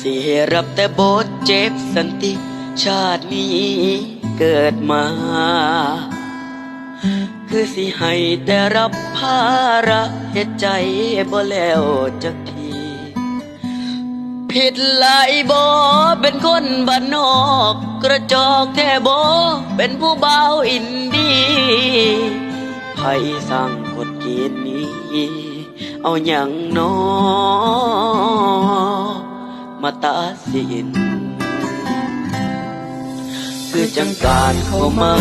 กะสิรับแต่บทเจ็บสันติชาตินี้เกิดมา คือสิให้แต่รับภาระเหตุใจบ่แล้วจักที ผิดหลายบ่เป็นคนบ้านนอก กระจอกแท้บ่เป็นผู้บ่าวอินดีไผสร้างกฎเกณฑ์นี้ เอาอย่างน้อ มาสินคือจังการเข้ามา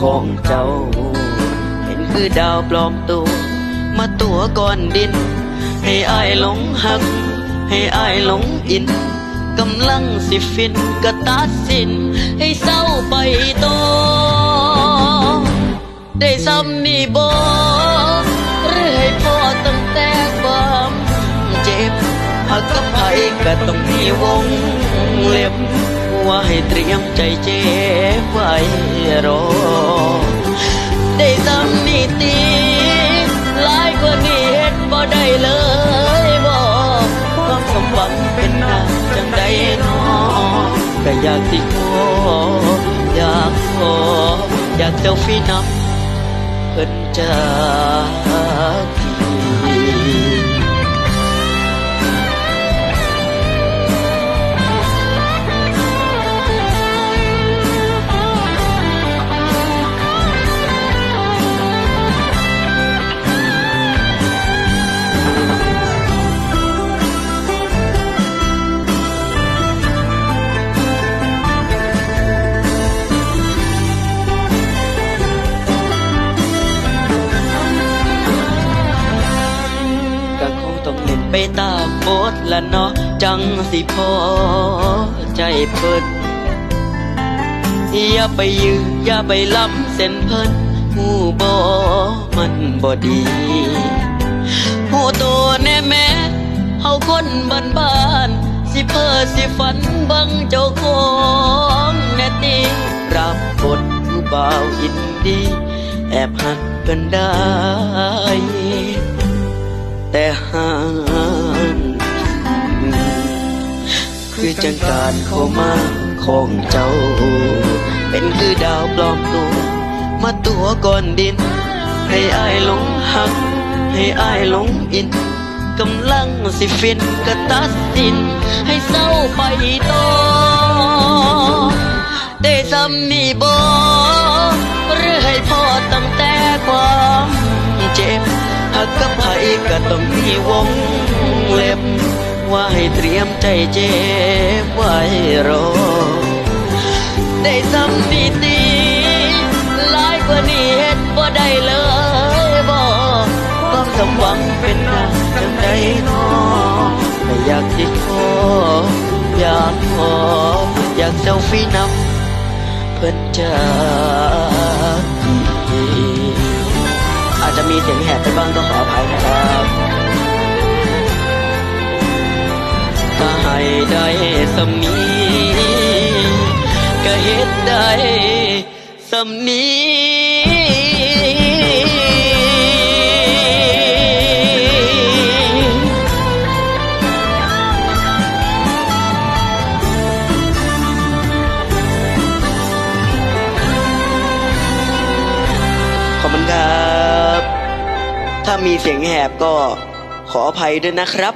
ของเจ้า เห็นคือดาวปลอมตัว มาตัวก่อนดิน ให้อายหลงหัก ให้อายหลงอินกำลังสิฟินก็ตัดสิน ให้เศร้าไปโตอได้ซ้ำนี่บ วงเล็บว่าให้เตรียมใจเจ็บไว้รอ ได้ซ้ำนี่ตีหลายกว่านี้เฮ็ดบ่ได้เลยบอกความสมหวังเป็นน้าจังใดนอก็อยากสิขออยากขออยากเซลฟี่นำเพิ่นจากที ไปตามบทละเนาะจังสิพอใจเพิ่นอย่าไปยื้ออย่าไปล้ำเส้นเพิ่นหูบอมันบ่ดีหูตัวแน่แม่เฮาคนบ้านบ้านสิเพ้อสิฝันบังเจ้าของแน่ตีรับบทผู้บ่าวอินดีแอบหักกันได้แต่หา จังการเข้ามาของเจ้า เป็นคือดาวปลอมตัว มาตัวก่อนดิน ให้อายหลงหัก ให้อายหลงอินกำลังสิฟินก็ตัดสิน ให้เศร้าไปต่อได้ซ้ำนี่บอหรือให้พอตั้งแต่ความเจ็บหักกับไผก็ต้องมีวงเล็บ ว่าให้เตรียมใจเจ็บไว้รอ ได้ซ้ำนี่ตีหลายกว่านี้เฮ็ดบ่ได้เลยบอกความสมหวังเป็นน้าจังใดนอแต่อยากสิขออยากขออยากเซลฟี่นำเพื่อนจากอาจจะมีเสียงแหบไปบ้างต้องขออภัยนะครับาให้ได้สำนีก็เฮ็ดได้สำนีขอบคุณครับ ถ้ามีเสียงแหบก็ขออภัยด้วยนะครับ